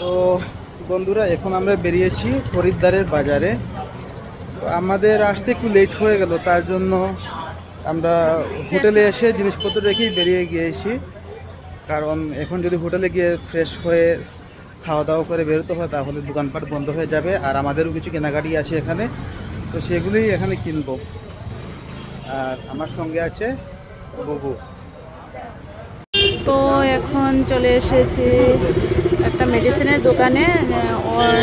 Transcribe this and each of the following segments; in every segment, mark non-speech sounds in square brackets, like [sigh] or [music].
তো বন্ধুরা, এখন আমরা বেরিয়েছি হরিদ্বারের বাজারে। তো আমাদের আসতে একটু লেট হয়ে গেল, তার জন্য আমরা হোটেলে এসে জিনিসপত্র রেখেই বেরিয়ে গিয়েছি। কারণ এখন যদি হোটেলে গিয়ে ফ্রেশ হয়ে খাওয়া দাওয়া করে বেরোতে হয়, তাহলে দোকানপাট বন্ধ হয়ে যাবে, আর আমাদেরও কিছু কেনাকাটি আছে এখানে। তো সেগুলোই এখানে কিনবো। আর আমার সঙ্গে আছে ববু তো এখন চলে এসেছি একটা মেডিসিনের দোকানে ওর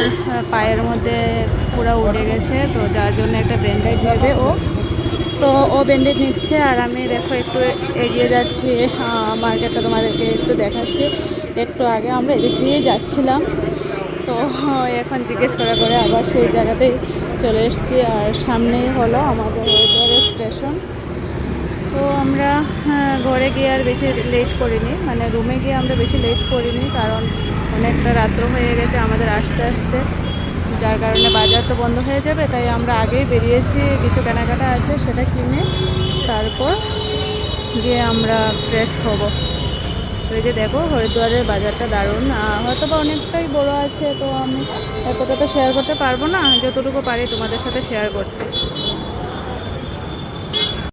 পায়ের মধ্যে পুরো উঠে গেছে, তো যার জন্য একটা ব্যান্ডেড নেবে ও। তো ও ব্যান্ডেড নিচ্ছে আর আমি দেখো একটু এগিয়ে যাচ্ছি মার্কেটটা তোমাদেরকে একটু দেখাচ্ছি। একটু আগে আমরা এদিক দিয়ে যাচ্ছিলাম, তো এখন জিজ্ঞেস করা করে আবার সেই জায়গাতেই চলে এসেছি। আর সামনেই হলো আমাদের তো আমরা হ্যাঁ, ঘরে গিয়ে আর বেশি লেট করিনি। মানে রুমে গিয়ে আমরা বেশি লেট করিনি কারণ অনেকটা রাত্র হয়ে গেছে আমাদের আসতে আসতে। যার কারণে বাজার তো বন্ধ হয়ে যাবে তাই আমরা আগেই বেরিয়েছি কিছু কেনাকাটা আছে সেটা কিনে তারপর গিয়ে আমরা ফ্রেশ হব। এই যে দেখো হরিদ্বারের বাজারটা দারুণ। হয়তো বা অনেকটাই বড় আছে তো আমি এতটা তো শেয়ার করতে পারব না যতটুকু পারি তোমাদের সাথে শেয়ার করছি।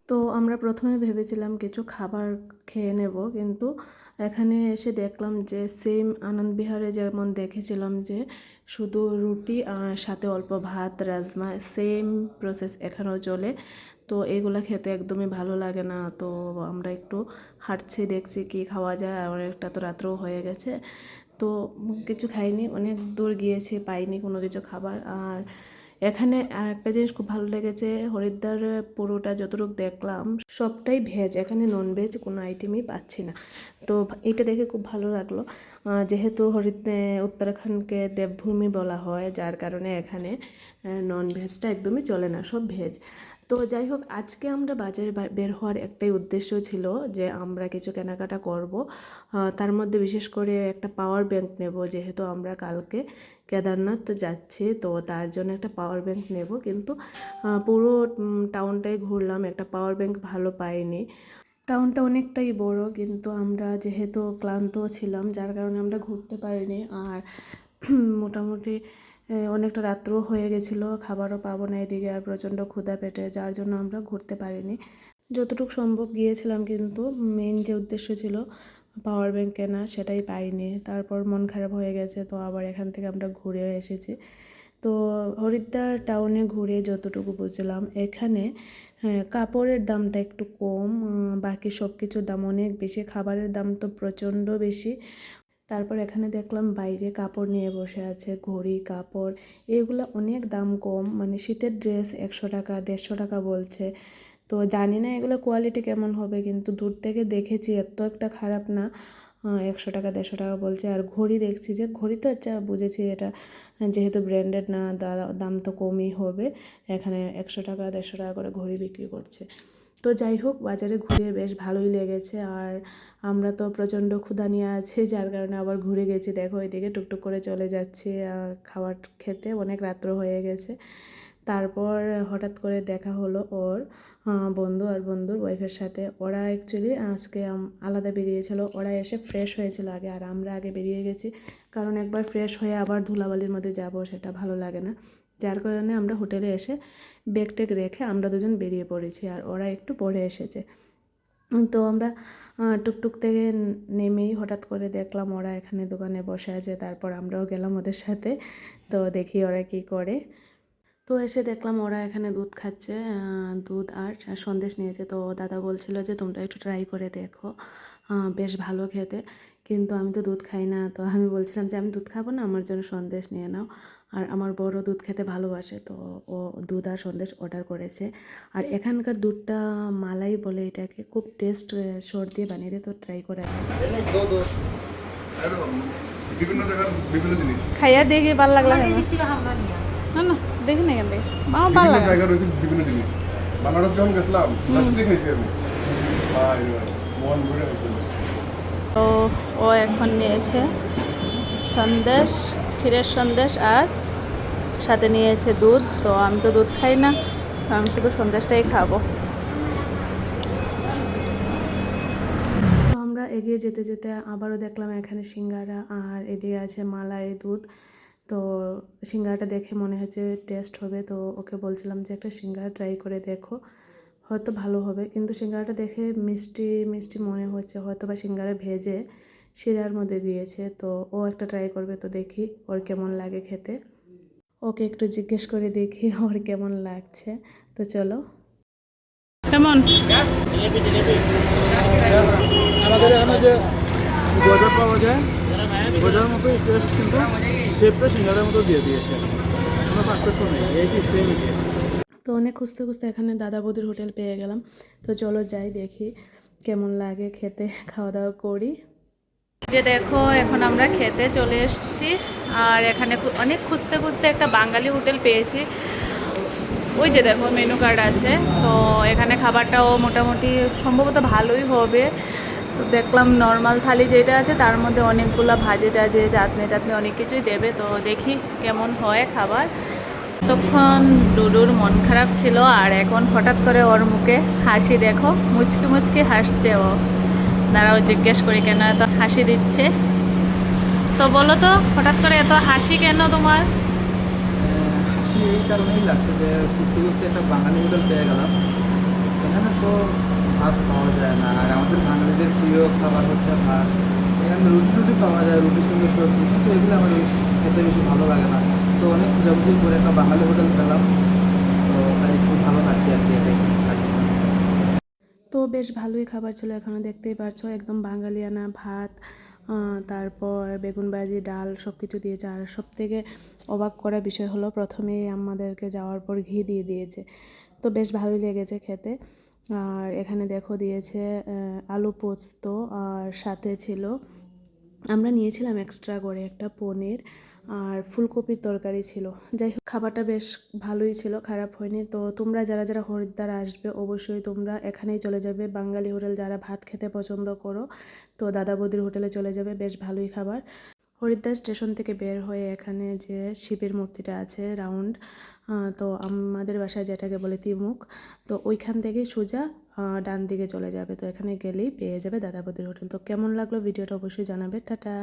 তো আমরা প্রথমে ভেবেছিলাম কিছু খাবার খেয়ে নেব, কিন্তু এখানে এসে দেখলাম যে সেম আনন্দ বিহারে যেমন দেখেছিলাম যে শুধু রুটি আর সাথে অল্প ভাত, রাজমা সেম প্রসেস এখানেও চলে। তো এগুলো খেতে একদমই ভালো লাগে না, তো আমরা একটু হাঁটছি, দেখছি কি খাওয়া যায় আর একটা তো রাত্রেও হয়ে গেছে। তো কিছু খাইনি, অনেক দূর গিয়েছি, পাইনি কোনো কিছু খাবার। আর এখানে আর একটা জিনিস খুব ভালো লেগেছে, হরিদ্বার পুরোটা যতটুকু দেখলাম সবটাই ভেজ এখানে নন ভেজ কোনো আইটেমই পাচ্ছি না। তো এটা দেখে খুব ভালো লাগল যেহেতু হরিদ উত্তরাখণ্ডকে দেবভূমি বলা হয়, যার কারণে এখানে নন ভেজটা একদমই চলে না, সব ভেজ তো যাই হোক, আজকে আমরা বাজারে বের হওয়ার একটাই উদ্দেশ্য ছিল যে আমরা কিছু কেনাকাটা করব তার মধ্যে বিশেষ করে একটা পাওয়ার ব্যাংক নেব, যেহেতু আমরা কালকে কেদারনাথ যাচ্ছে, তো তার জন্য একটা পাওয়ার ব্যাংক নেব। কিন্তু পুরো টাউনটাই ঘুরলাম, একটা পাওয়ার ব্যাংক ভালো পাইনি। টাউনটা অনেকটাই বড়, কিন্তু আমরা যেহেতু ক্লান্ত ছিলাম, যার কারণে আমরা ঘুরতে পারিনি। আর, [clears throat] মোটামুটি অনেকটা রাত্রও হয়ে গেছিল, খাবারও পাবো না এদিকে, আর প্রচণ্ড ক্ষুধা পেটে, যার জন্য আমরা ঘুরতে পারিনি। যতটুকু সম্ভব গিয়েছিলাম, কিন্তু মেইন যে উদ্দেশ্য ছিল পাওয়ার ব্যাংক কেনা সেটাই পাইনি। তারপর মন খারাপ হয়ে গেছে তো আবার এখান থেকে আমরা ঘুরে এসেছি। তো হরিদ্বার টাউনে ঘুরে যতটুকু বুঝলাম এখানে হ্যাঁ, কাপড়ের দামটা একটু কম বাকি সব কিছুর দাম অনেক বেশি খাবারের দাম তো প্রচণ্ড বেশি। তারপর এখানে দেখলাম বাইরে কাপড় নিয়ে বসে আছে ঘড়ি কাপড় এগুলো অনেক দাম কম মানে শীতের ড্রেস একশো টাকা দেড়শো টাকা বলছে। তো জানি না এগুলো কোয়ালিটি কেমন হবে, কিন্তু দূর থেকে দেখেছি এত একটা খারাপ না। একশো টাকা, দেড়শো টাকা বলছে। আর ঘড়ি দেখছি যে, ঘড়ি তো আচ্ছা বুঝেছি এটা যেহেতু ব্র্যান্ডেড না দাম তো কমই হবে। এখানে একশো টাকা, দেড়শো টাকা করে ঘড়ি বিক্রি করছে। তো যাই হোক, বাজারে ঘুরে বেশ ভালোই লেগেছে। আর আমরা তো প্রচণ্ড ক্ষুধা নিয়ে আছি, যার কারণে আবার ঘুরে গেছি। দেখো, এদিকে টুকটুক করে চলে যাচ্ছি। খাবার খেতে অনেক রাত্র হয়ে গেছে। তারপর হঠাৎ করে দেখা হলো ওর বন্ধু আর বন্ধুর ওয়াইফের সাথে। ওরা অ্যাকচুয়ালি আজকে আলাদা বেরিয়েছিল। ওরা এসে ফ্রেশ হয়েছিল আগে, আর আমরা আগে বেরিয়ে গেছি। কারণ একবার ফ্রেশ হয়ে আবার ধুলাবালির মধ্যে যাব, সেটা ভালো লাগে না। যার কারণে আমরা হোটেলে এসে ব্যাগ টেক রেখে আমরা দুজন বেরিয়ে পড়েছি, আর ওরা একটু পরে এসেছে। তো আমরা টুকটুক থেকে নেমেই হঠাৎ করে দেখলাম ওরা এখানে দোকানে বসে আছে, তারপর আমরাও গেলাম ওদের সাথে। তো দেখি ওরা কি করে। তো এসে দেখলাম ওরা এখানে দুধ খাচ্ছে দুধ আর সন্দেশ নিয়েছে। তো দাদা বলছিল যে তোমরা একটু ট্রাই করে দেখো। বেশ ভালো খেতে। কিন্তু আমি তো দুধ খাই না। তো আমি বলছিলাম যে আমি দুধ খাব না আমার জন্য সন্দেশ নিয়ে নাও। আর আমার বড় দুধ খেতে ভালোবাসে তো ও দুধ আর সন্দেশ অর্ডার করেছে। আর এখানকার দুধটা মালাই বলে এটাকে খুব টেস্ট সর দিয়ে বানিয়ে দেয় তো ট্রাই করা যায় বিভিন্ন জায়গার বিভিন্ন জিনিস। খাইয়া দেখে ভালো লাগলা না না দেখি না কেন দেখি আমার ভালো লাগে জায়গার রয়েছে বিভিন্ন জিনিস। বানারস যখন গেছিলাম লাস্টে খাইছি আমি ভাই ভাই, মন ভরে তো ও এখন নিয়েছে সন্দেশ ক্ষীরের সন্দেশ আর সাথে নিয়েছে দুধ। তো আমি তো দুধ খাই না তো আমি শুধু সন্দেশটাই খাব। তো আমরা এগিয়ে যেতে যেতে আবারও দেখলাম এখানে সিঙ্গারা আর এদিকে আছে মালাই দুধ। তো সিঙ্গারাটা দেখে মনে হচ্ছে টেস্ট হবে তো ওকে বলছিলাম যে একটা সিঙ্গারা ট্রাই করে দেখো হয়তো ভালো হবে। কিন্তু সিঙ্গারাটা দেখে মিষ্টি মিষ্টি মনে হচ্ছে হয়তো বা সিঙ্গারা ভেজে শিরার মধ্যে দিয়েছে তো ও একটা ট্রাই করবে তো দেখি ওর কেমন লাগে খেতে। ওকে একটু জিজ্ঞেস করে দেখি ওর কেমন লাগছে তো চলো। কেমন? আমাদের এখানে যে গজা পাওয়া যায় গজার মতো টেস্ট কিন্তু। শেপটা সিঙ্গারের মতো দিয়ে দিয়েছে। কোনো পার্থক্য নেই এই সেমই তো অনেক খুঁজতে খুঁজতে এখানে দাদা বৌদির হোটেল পেয়ে গেলাম। তো চলো যাই দেখি কেমন লাগে খেতে খাওয়া দাওয়া করি। যে দেখো এখন আমরা খেতে চলে এসেছি। আর এখানে অনেক খুঁজতে খুঁজতে একটা বাঙালি হোটেল পেয়েছি। ওই যে দেখো মেনু কার্ড আছে। তো এখানে খাবারটাও মোটামুটি সম্ভবত ভালোই হবে। তো দেখলাম নর্মাল থালি যেটা আছে, তার মধ্যে অনেকগুলো ভাজে টাজে, চাটনি টাতনি অনেক কিছুই দেবে। তো দেখি কেমন হয় খাবার। তখন ডুডুর মন খারাপ ছিল, আর এখন হঠাৎ করে ওর মুখে হাসি দেখো, মুচকি মুচকি হাসছে ও। দাঁড়াও, জিজ্ঞেস করি, কেন এত হাসি দিচ্ছে? তো বলো তো, হঠাৎ করে এত হাসি কেন তোমার? এই কারণেই লাগছে যে একটা বাঙালি হোটেল পেয়ে গেলাম। এখানে তো ভাত পাওয়া যায় না। আর আমাদের বাঙালিদের প্রিয় খাবার হচ্ছে ভাত। এখানে রুটি রুটি পাওয়া যায় রুটির সঙ্গে সবজি। কিন্তু এগুলো আমার খেতে বেশি ভালো লাগে না। তো অনেক খোঁজাখুঁজি করে একটা বাঙালি হোটেল পেলাম। তো তাই খুব ভালো লাগছে আর কি তো বেশ ভালোই খাবার ছিল এখানে দেখতেই পারছ। একদম বাঙালিয়ানা ভাত তারপর বেগুন ভাজি, ডাল সব কিছু দিয়েছে। আর সব থেকে অবাক করা বিষয় হলো, প্রথমেই আমাদেরকে যাওয়ার পর ঘি দিয়ে দিয়েছে। তো বেশ ভালোই লেগেছে খেতে। আর এখানে দেখো দিয়েছে আলু পোস্ত আর সাথে ছিল, আমরা নিয়েছিলাম এক্সট্রা করে একটা পনির আর ফুলকপির তরকারি ছিল। যাই হোক, খাবারটা বেশ ভালোই ছিল, খারাপ হয়নি। তো তোমরা যারা যারা হরিদ্বার আসবে, অবশ্যই তোমরা এখানেই চলে যাবে। বাঙালি হোটেল যারা ভাত খেতে পছন্দ করো, তো দাদা বৌদির হোটেলে চলে যাবে, বেশ ভালোই খাবার। হরিদ্বার স্টেশন থেকে বের হয়ে এখানে যে শিবের মূর্তিটা আছে রাউন্ড তো আমাদের বাসায় যেটাকে বলে তিমুখ। তো ওইখান থেকে সোজা ডান দিকে চলে যাবে। তো এখানে গেলেই পেয়ে যাবে দাদা বৌদির হোটেল। তো কেমন লাগল ভিডিওটা অবশ্যই জানাবে। টাটা।